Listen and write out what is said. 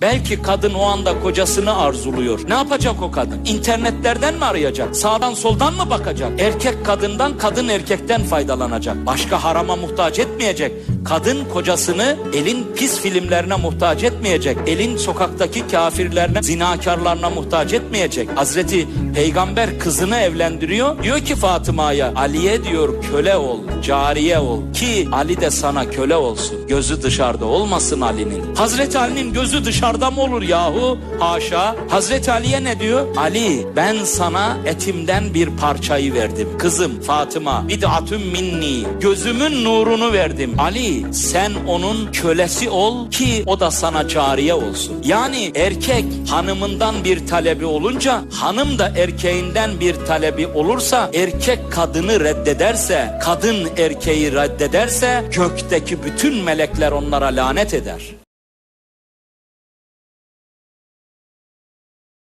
Belki kadın o anda kocasını arzuluyor. Ne yapacak o kadın? İnternetlerden mi arayacak? Sağdan soldan mı bakacak? Erkek kadından, kadın erkekten faydalanacak. Başka harama muhtaç etmeyecek. Kadın kocasını elin pis filmlerine muhtaç etmeyecek. Elin sokaktaki kafirlerine, zinakarlarına muhtaç etmeyecek. Hazreti Peygamber kızını evlendiriyor. Diyor ki Fatıma'ya Ali'ye diyor köle ol, cariye ol ki Ali de sana köle olsun. Gözü dışarıda olmasın Ali'nin. Hazreti Ali'nin gözü dışarıda mı olur yahu? Haşa. Hazreti Ali'ye ne diyor? Ali ben sana etimden bir parçayı verdim. Kızım Fatıma bid'atun minni. Gözümün nurunu verdim. Ali sen onun kölesi ol ki o da sana cariye olsun. Yani erkek hanımından bir talebi olunca hanım da erkeğinden bir talebi olursa erkek kadını reddederse kadın erkeği reddederse gökteki bütün melekler onlara lanet eder.